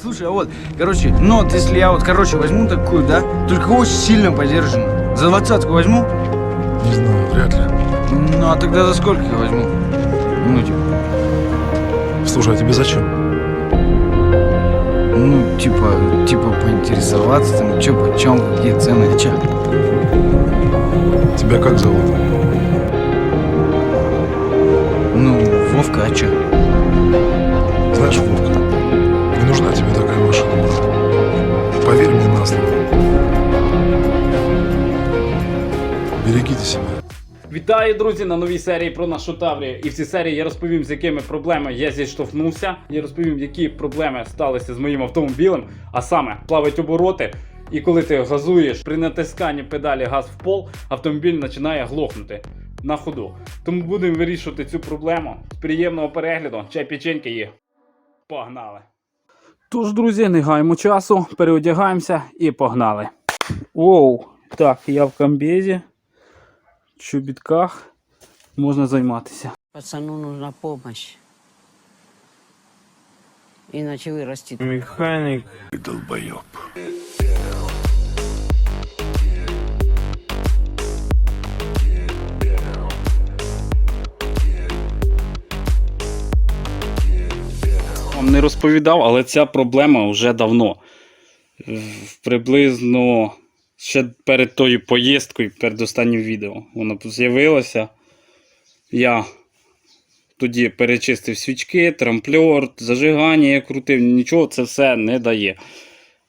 Слушай, а вот, короче, ну вот если я вот, короче, возьму такую, да, только очень сильно подержанную. За двадцатку возьму? Не знаю, вряд ли. Ну а тогда за сколько я возьму? Ну, типа, Слушай, а тебе зачем? ну, типа, типа поинтересоваться, там, чё, почем, какие цены, чё? Тебя как зовут? Ну, Вовка, а чё? Знаешь, Вовка, Вітаю, друзі, на новій серії про нашу Таврію. І в цій серії я розповім, з якими проблемами я зіштовхнувся. Я розповім, які проблеми сталися з моїм автомобілем, а саме плавать обороти. І коли ти газуєш при натисканні педалі газ в пол, автомобіль починає глохнути на ходу. Тому будемо вирішувати цю проблему. Приємного перегляду, чай печеньки є. Погнали! Тож, друзі, не гаємо часу, переодягаємося і погнали. Воу, так, я в комбезі чобітках можна займатися. Пацану нужна помощь. Иначе вырастет. Механик. Вам не розповідав, але ця проблема вже давно. Приблизно ще перед тою поїздкою, перед останнім відео, воно з'явилося. Я тоді перечистив свічки, трампльор, зажигання я крутив, нічого це все не дає.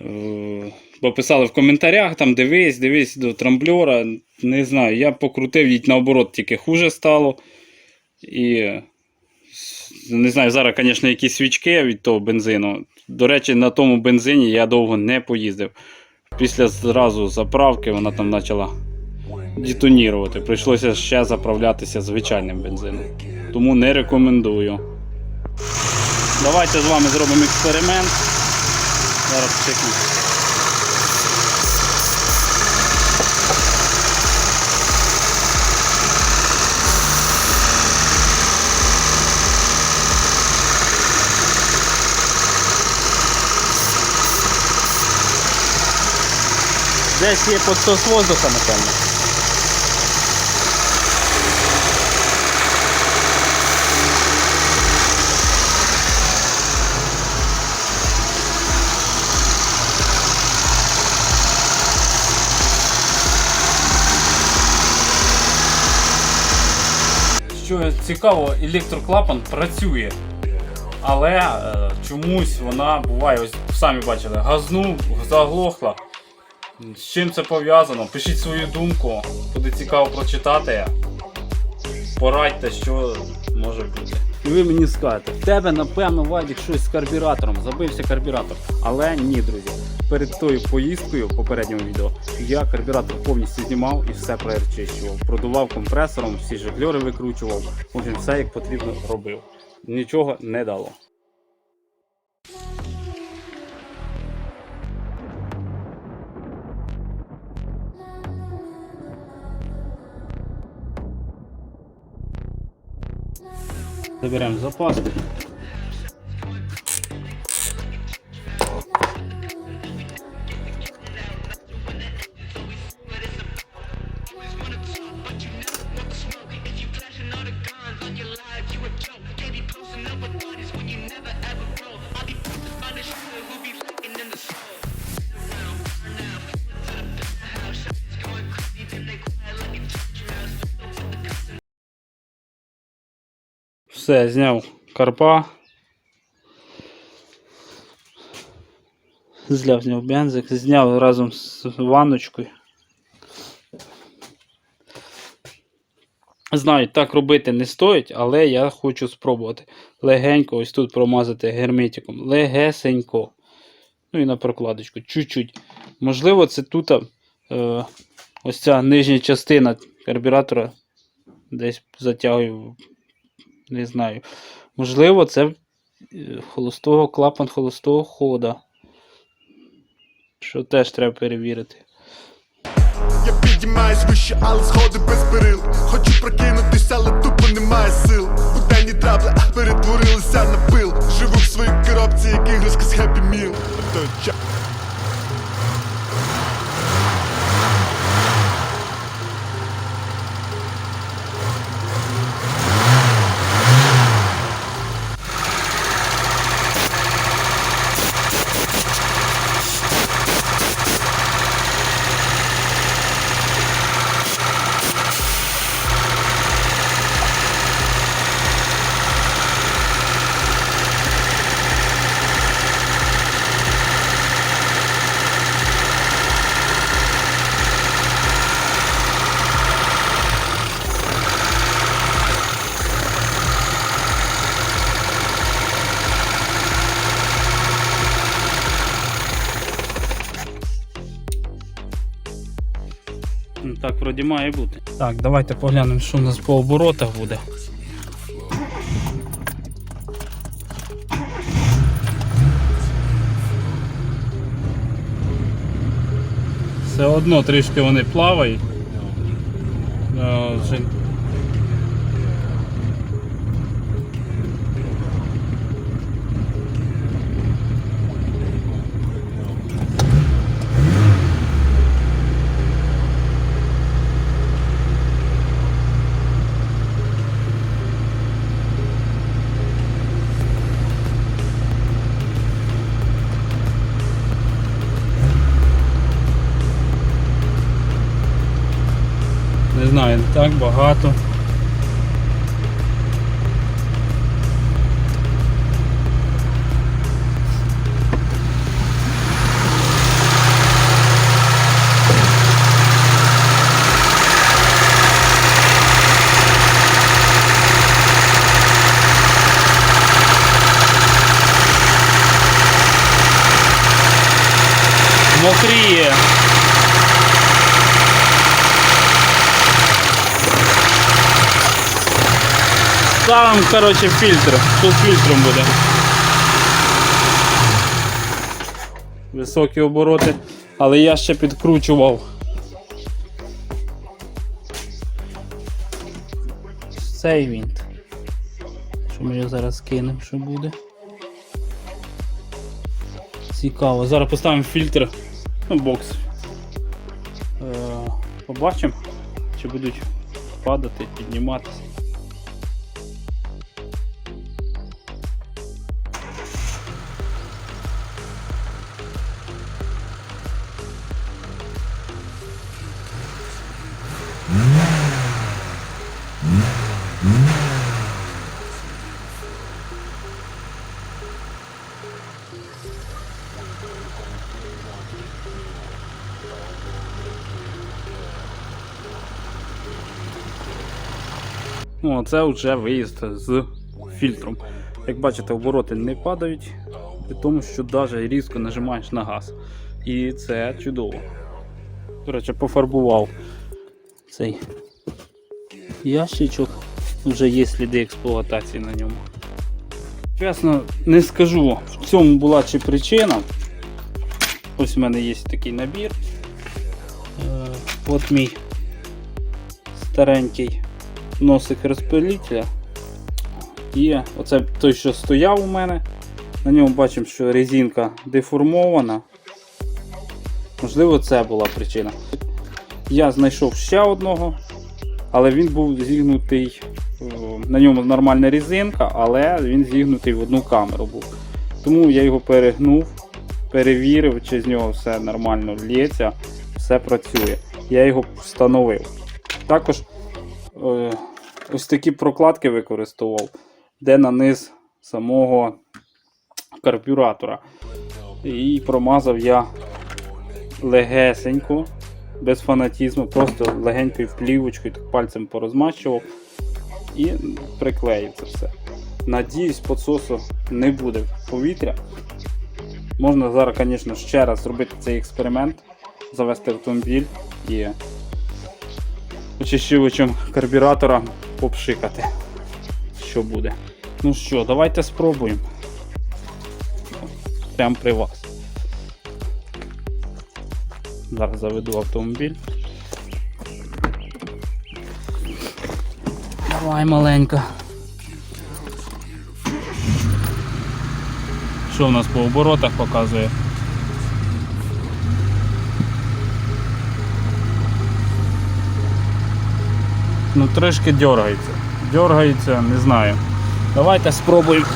Е, Бо писали в коментарях, там дивись, дивись до трампльора. Не знаю, я покрутив їй наоборот, тільки хуже стало. І не знаю, зараз, звісно, якісь свічки від того бензину. До речі, на тому бензині я довго не поїздив. Після зразу заправки вона там почала детонірувати. Прийшлося ще заправлятися звичайним бензином. Тому не рекомендую. Давайте з вами зробимо експеримент. Зараз чекну. Десь є підсос воздуха, напевно. Що цікаво, електроклапан працює. Але е, чомусь вона буває, ось самі бачили, газнув, заглохла. З чим це пов'язано? Пишіть свою думку, буде цікаво прочитати. Порадьте, що може бути. І ви мені скажете, в тебе, напевно, Вадік щось з карбюратором, забився карбюратор. Але ні, друзі. Перед тою поїздкою, в попередньому відео, я карбюратор повністю знімав і все перечищував. Продував компресором, всі жикльори викручував. В общем, все як потрібно робив. Нічого не дало. Заберемо запас. Все, зняв карпа. Зляв зняв бензик, зняв разом з ванночкою. Знаю, так робити не стоїть, але я хочу спробувати. Легенько ось тут промазати герметиком. Легесенько. Ну і на прокладочку. Чуть-чуть. Можливо, це тут е, ось ця нижня частина карбюратора десь затягую не знаю. Можливо, це е, холостого клапан холостого хода. Що теж треба перевірити. Я підіймаюсь вище, але сходи без перил Хочу прокинутися, але тупо немає сил Буденні трабли а перетворилися на пил Живу в своїй коробці це як іграшка з Happy Meal Так, вроді має бути. Так, давайте поглянемо, що у нас по оборотах буде. Все одно трішки вони плавають. Знаю, так багато. Мокріє. Ставим, короче, фільтр. Тут фільтром буде. Високі обороти. Але я ще підкручував. Цей вінт. Що ми його зараз кинемо, що буде. Цікаво. Зараз поставимо фільтр. Ну, бокс. Е, побачимо, чи будуть падати, підніматися. Ну, це вже виїзд з фільтром. Як бачите, обороти не падають, при тому, що навіть різко нажимаєш на газ. І це чудово. До речі, пофарбував цей ящичок. Вже є сліди експлуатації на ньому. Чесно, не скажу, в цьому була чи причина. Ось в мене є такий набір. Е, От мій старенький носик розпилителя. І оце той, що стояв у мене. На ньому бачимо, що резинка деформована. Можливо, це була причина. Я знайшов ще одного, але він був зігнутий. На ньому нормальна резинка, але він зігнутий в одну камеру був. Тому я його перегнув, перевірив, чи з нього все нормально лється, все працює. Я його встановив. Також е, ось такі прокладки використовував, де на низ самого карбюратора. І промазав я легесенько, без фанатізму, просто легенькою плівочкою так пальцем порозмащував і приклеїв це все. Надіюсь, підсосу не буде повітря. Можна зараз, звісно, ще раз зробити цей експеримент, завести автомобіль і очищувачем карбюратора попшикати, що буде. Ну що, давайте спробуємо. Прямо при вас. Зараз заведу автомобіль. Давай маленька. Що в нас по оборотах показує? Ну, трішки дергається. Дергається, не знаю. Давайте спробуємо.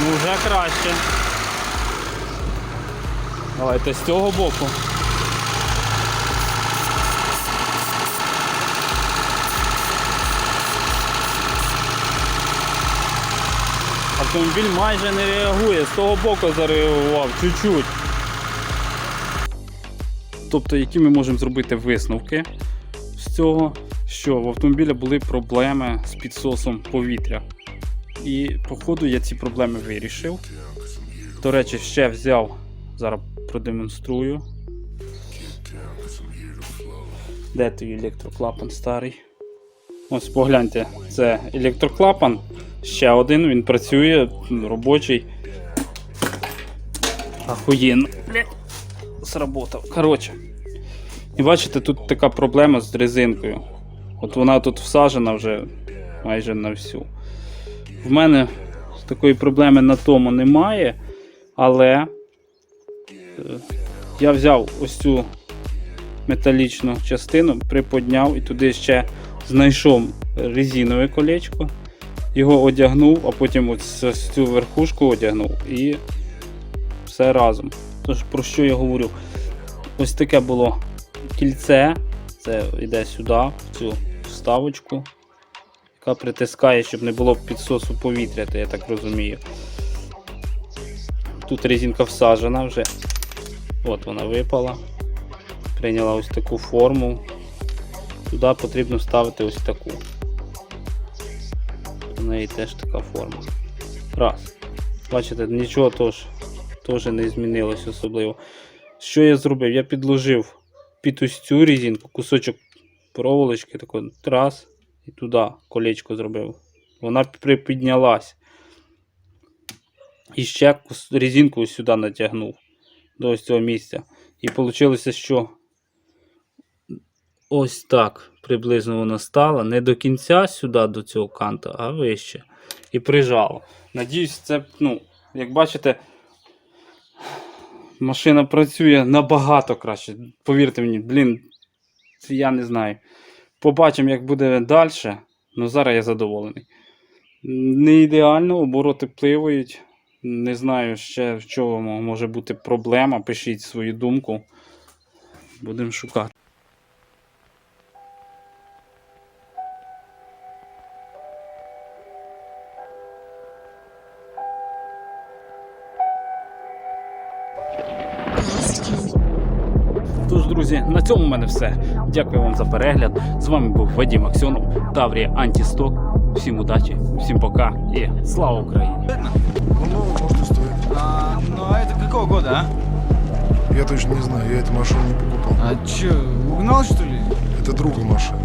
Ну, вже краще. Давайте з цього боку. Автомобіль майже не реагує, з того боку зареагував, чуть-чуть. Тобто, які ми можемо зробити висновки з цього, що в автомобіля були проблеми з підсосом повітря. І походу я ці проблеми вирішив. До речі, ще взяв, зараз продемонструю. Де той електроклапан старий? Ось погляньте, це електроклапан. Ще один, він працює, робочий. Ахуєнно. Бля, Сработав. Коротше. І бачите, тут така проблема з резинкою. От вона тут всажена вже майже на всю. В мене такої проблеми на тому немає, але е, я взяв ось цю металічну частину, приподняв і туди ще знайшов резинове колечко, його одягнув, а потім ось цю верхушку одягнув і все разом. Тож про що я говорю? Ось таке було кільце, це йде сюди, в цю вставочку яка притискає, щоб не було підсосу повітря, то я так розумію. Тут резинка всаджена вже. От вона випала. Прийняла ось таку форму. Туди потрібно ставити ось таку. У неї теж така форма. Раз. Бачите, нічого теж, теж не змінилось особливо. Що я зробив? Я підложив під ось цю резинку кусочок проволочки, тако, раз і туди колечко зробив. Вона припіднялась. І ще резинку сюди натягнув до ось цього місця. І вийшло, що ось так приблизно воно стало. Не до кінця сюди, до цього канта, а вище. І прижало. Надіюсь, це, ну, як бачите, машина працює набагато краще. Повірте мені, блін, я не знаю. Побачимо, як буде далі. Ну зараз я задоволений. Не ідеально, обороти пливають. Не знаю ще в чому може бути проблема. Пишіть свою думку. Будемо шукати. друзі, на цьому в мене все. Дякую вам за перегляд. З вами був Вадим Аксьонов, Таврія Антісток. Всім удачі, всім пока і слава Україні! Ну, может и стоит. А, ну а это какого года, а? Я точно не знаю, я эту машину не покупал. А чё, угнал что ли? Это друга машина.